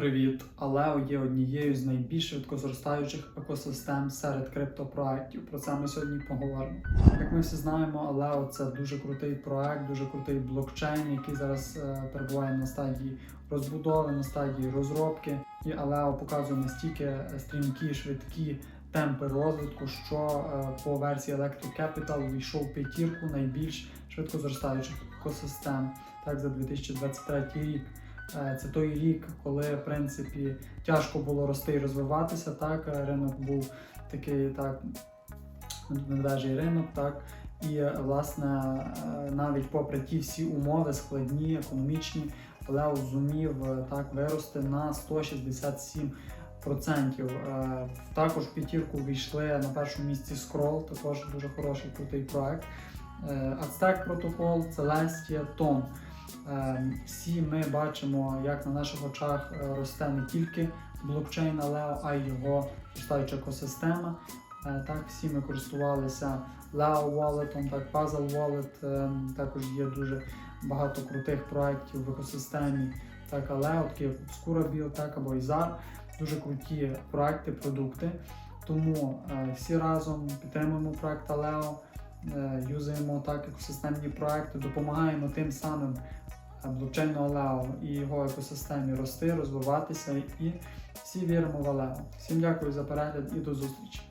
Привіт! Aleo є однією з найбільш швидкозростаючих екосистем серед криптопроектів. Про це ми сьогодні поговоримо. Як ми всі знаємо, Aleo це дуже крутий проект, дуже крутий блокчейн, який зараз е, перебуває на стадії розбудови, на стадії розробки. І Aleo показує настільки стрімкі, швидкі темпи розвитку, що е, по версії Electro Capital увійшов п'ятірку найбільш швидкозростаючих екосистем так за 2023 рік. Е, Це той рік, коли в принципі тяжко було рости і розвиватися. Так Е, ринок був такий так медвежий ринок, так і е, власне навіть попри ті всі умови складні, економічні, Лео зумів так вирости на 167 процентів. Е, Також в п'ятірку війшли на першому місці Scroll, також дуже хороший крутий проект. Aztec протокол, Celestia, Tom. Е, Всі ми бачимо, як на наших очах е, росте не тільки блокчейн Leo, а й його зростаюча екосистема. Е, Так, всі ми користувалися Leo Wallet, так, Puzzle Wallet, е, також є дуже багато крутих проєктів в екосистемі. Так, такі як Obscura Bio, так, або Izar. Дуже круті проекти, продукти. Тому е, всі разом підтримуємо проект Aleo, е, юзаємо так екосистемні проекти, допомагаємо тим самим блокчейну Aleo і його екосистемі рости, розвиватися і всі віримо в Aleo. Всім дякую за перегляд і до зустрічі!